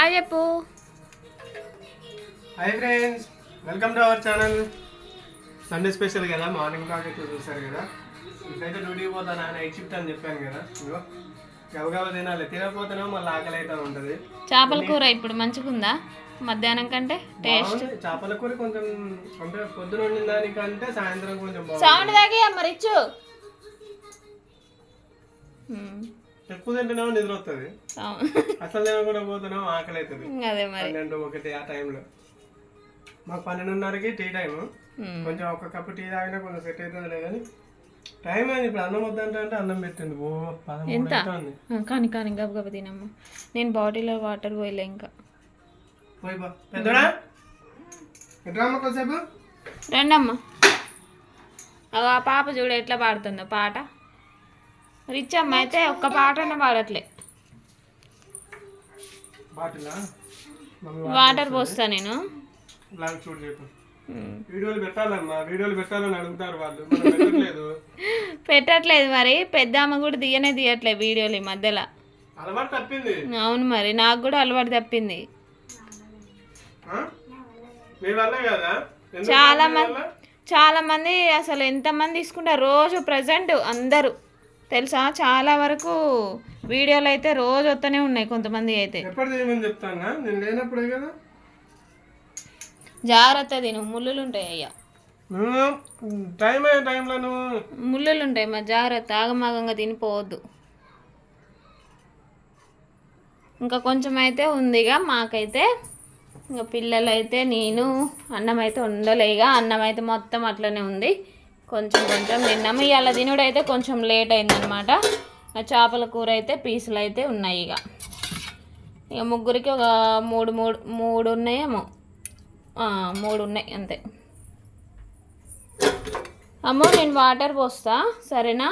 Hi చెప్పు. Hi friends welcome to our channel. Sunday special కదా morning blog అయితే చూసారు కదా. ఇప్పుడైతే డ్యూటీకి పోతాను నైట్ షిఫ్ట్ అని చెప్పాను కదా. ఇగో గబగబా తినాలి. తినకపోతేనే మళ్ళీ ఆకలి అయితే ఉంటుంది. చేపల కూర ఇప్పుడు మంచిగుందా? మధ్యాహ్నం కంటే టేస్ట్. చేపల కూర కొంచెం అంటే పొద్దున వండిన దానికంటే సాయంత్రం కొంచెం సౌండ్ మరి ఇచ్చు ఎక్కువ తింటేనేమో నిద్ర వస్తుంది అసలు తినకుండా పోతేనేమో ఆకలి అవుతుంది పన్నెండు ఒకటి ఆ టైంలో. మాకు పన్నెండున్నరకి టీ టైం. కొంచెం ఒక కప్పు టీ తాగినా కొంచెం సెట్ అవుతుంది కానీ టైం అయింది ఇప్పుడు అన్నం వద్దంటే అంటే అన్నం పెట్టింది. ఓ ఎంత? కానీ కానీ గబగబ తినమ్మా. నేను బాటిల్లో వాటర్ పోయలే ఇంకా. పోయి బా పెద్దడా? కొంచెంసేపు రండమ్మా. ఆ పాప చూడు ఎట్లా పాడుతుందో పాట? రిచ్ అమ్మ అయితే ఒక్క పాటనే పాడట్లే. వాటర్ పోస్తా నేను. బ్లాగ్ చూడు చెప్పు ఉమ్. వీడియోలు పెట్టాలమ్మా వీడియోలు పెట్టాలని అడుగుతారు వాళ్ళు. మనం పెట్టట్లేదు. పెట్టట్లేదు మరి. పెద్ద అమ్మ కూడా తీయనే తీయట్లేదు వీడియోలు ఈ మధ్యలో. అలవాటు తప్పింది. అవును మరి. నాకు కూడా అలవాటు తప్పింది. ఆ? మీ వల్లే కదా? ఎందుకు చాలా మంది? చాలా మంది అసలు ఎంతమంది తీసుకుంటారు? రోజు ప్రజెంట్ అందరూ. తెలుసా? చాలా వరకు వీడియోలు అయితే రోజు వస్తూనే ఉన్నాయి కొంతమంది అయితే. జాగ్రత్త తిను ముళ్ళులు ఉంటాయి అయ్యా. టైం టైంలో ముళ్ళులు ఉంటాయి మరి జాగ్రత్త ఆగమాగంగా తినిపోవద్దు. ఇంకా కొంచెం అయితే ఉందిగా మాకైతే ఇంకా పిల్లలు అయితే నేను అన్నం అయితే ఉండలేగా అన్నం అయితే మొత్తం అట్లనే ఉంది. కొంచెం కొంచెం. తిన్నాము ఇవాళ తినుడు అయితే కొంచెం లేట్ అయిందనమాట చేపల కూర అయితే పీసులు అయితే ఉన్నాయి ఇక. ఇక ముగ్గురికి ఒక మూడు మూడు మూడు ఉన్నాయేమో. మూడు ఉన్నాయి అంతే. అమ్మో నేను వాటర్ పోస్తా. సరేనా?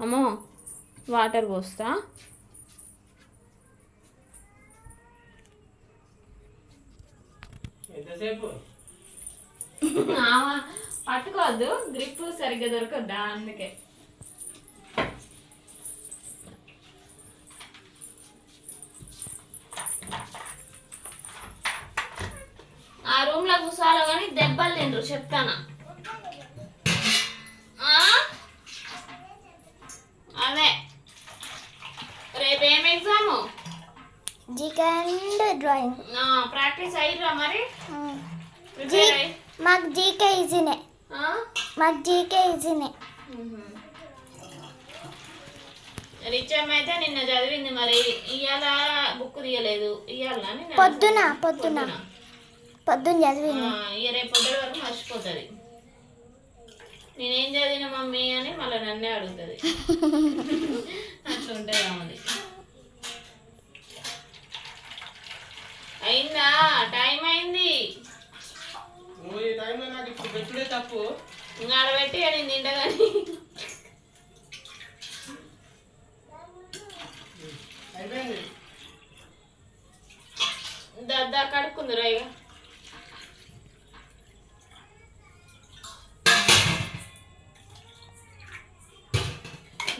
అమ్మో వాటర్ పోస్తా. ఎంతసేపు? పట్టుకోవద్దు గ్రిప్ సరిగ్గా దొరకద్దా అందుకే. ఆ రూమ్లో కూర్చోాలో కానీ దెబ్బలు తిండ్రు చెప్తానా? అదే. రేపు exam GK and drawing practice అయ్యిరా మరి? మాకు జీకే ఈజీనే? మాకు జీకే ఈజీనే రిచమ్ అయితే నిన్న చదివింది మరి ఇవాళ బుక్ తీయలేదు. ఇవాళ పొద్దున పొద్దున. పొద్దున. చదివింది. ఇక రేపు పొద్దున వరకు మర్చిపోతుంది. నేనేం చదివిన మమ్మీ అని మళ్ళీ నన్నే అడుగుతుంది. అట్లా ఉంటుంది ఆమెది అయిందా? టైం అయింది. పెట్టుడే తప్పు. ఇంకా ఆడబెట్టి ఇక నేను తింటా కానీ. అయిపోయింది. దద్దా కడుక్కుందిరా ఇక.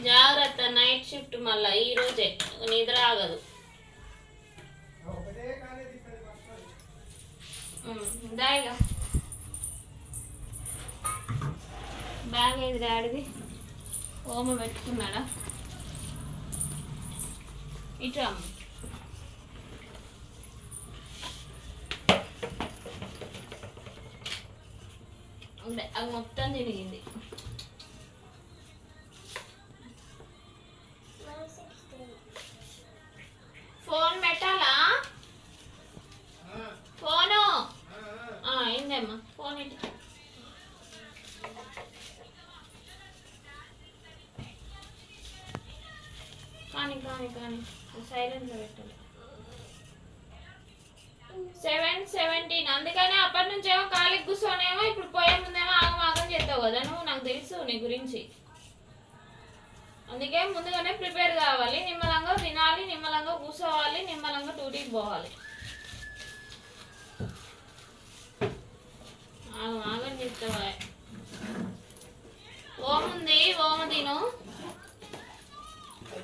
జాగ్రత్త నైట్ షిఫ్ట్ మళ్ళా ఈ రోజే. నిద్ర ఆగదు. ఉమ్, దా ఇక బ్యాగ్ ఏది డాడీది. ఓమ పెట్టుకున్నాడా? ఇటు అమ్మ అది మొత్తం తిరిగింది. ఫోన్ పెట్టాలా? ఫోను? ఆ, అయిందమ్మా. ఫోన్ ఇటు కానీ కానీ సైలెంట్లో పెట్టాలి సెవెన్ సెవెంటీన్ అందుకనే అప్పటి నుంచేమో కాలికి కూర్చోనేమో ఇప్పుడు పోయే ముందేమో ఆగం ఆగం చేస్తావు కదా నువ్వు నాకు తెలుసు నీ గురించి. అందుకే ముందుగానే ప్రిపేర్ కావాలి నిమ్మలంగా తినాలి నిమ్మలంగా కూర్చోవాలి నిమ్మలంగా డ్యూటీకి పోవాలి. ఆగం ఆగం చెప్తావా ఓం ఉంది తిను.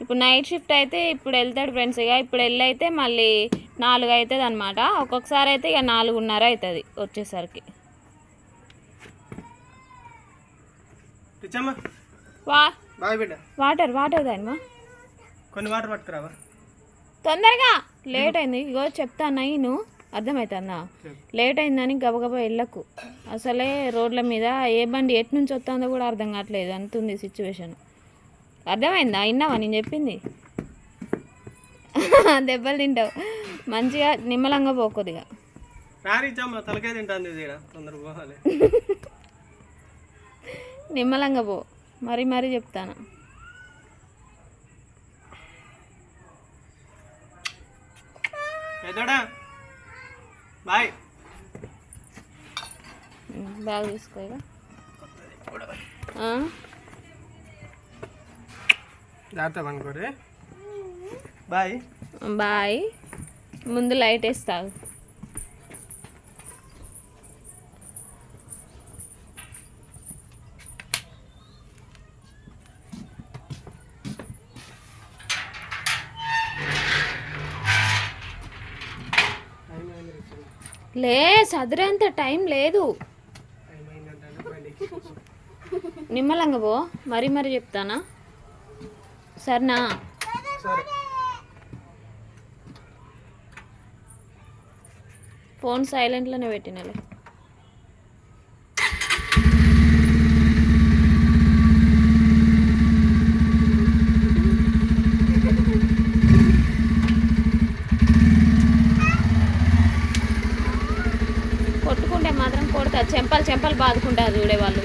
ఇప్పుడు నైట్ షిఫ్ట్ అయితే ఇప్పుడు వెళ్తాడు ఫ్రెండ్స్ ఇక ఇప్పుడు వెళ్ళి అయితే మళ్ళీ నాలుగు అవుతుంది అనమాట ఒక్కొక్కసారి అయితే ఇక నాలుగున్నర అవుతుంది వచ్చేసరికి. వాటర్ వాటర్ దానిమా కొన్ని వాటర్ పట్టుకురావా? తొందరగా. లేట్ అయింది. ఇగో చెప్తాను నువ్వు అర్థమవుతుందా. లేట్ అయిందని గబగబా వెళ్ళకు. అసలే రోడ్ల మీద ఏ బండి ఎటు నుంచి వస్తుందో కూడా అర్థం కావట్లేదు. అంతుంది సిచ్యువేషన్ అర్థమైందా? విన్నావా? నేను చెప్పింది. దెబ్బలు తింటావు. మంచిగా నిమ్మలంగా పోకొద్దిగా తలకాయ నిమ్మలంగా పో. మరీ మరీ చెప్తాను? పెద్దోడా? బాయ్. ఇక ఆ? జాగ్రత్త పనుకోరే. బాయ్. బాయ్. ముందు లైట్ వేస్తావు టైం అయింది రిచమ్మ. లే చదిరేంత టైం లేదు. టైం మరి మరి నిమ్మలంగా పో చెప్తానా? సరేనా? ఫోన్ సైలెంట్లోనే పెట్టినలే. చూడే వాళ్ళు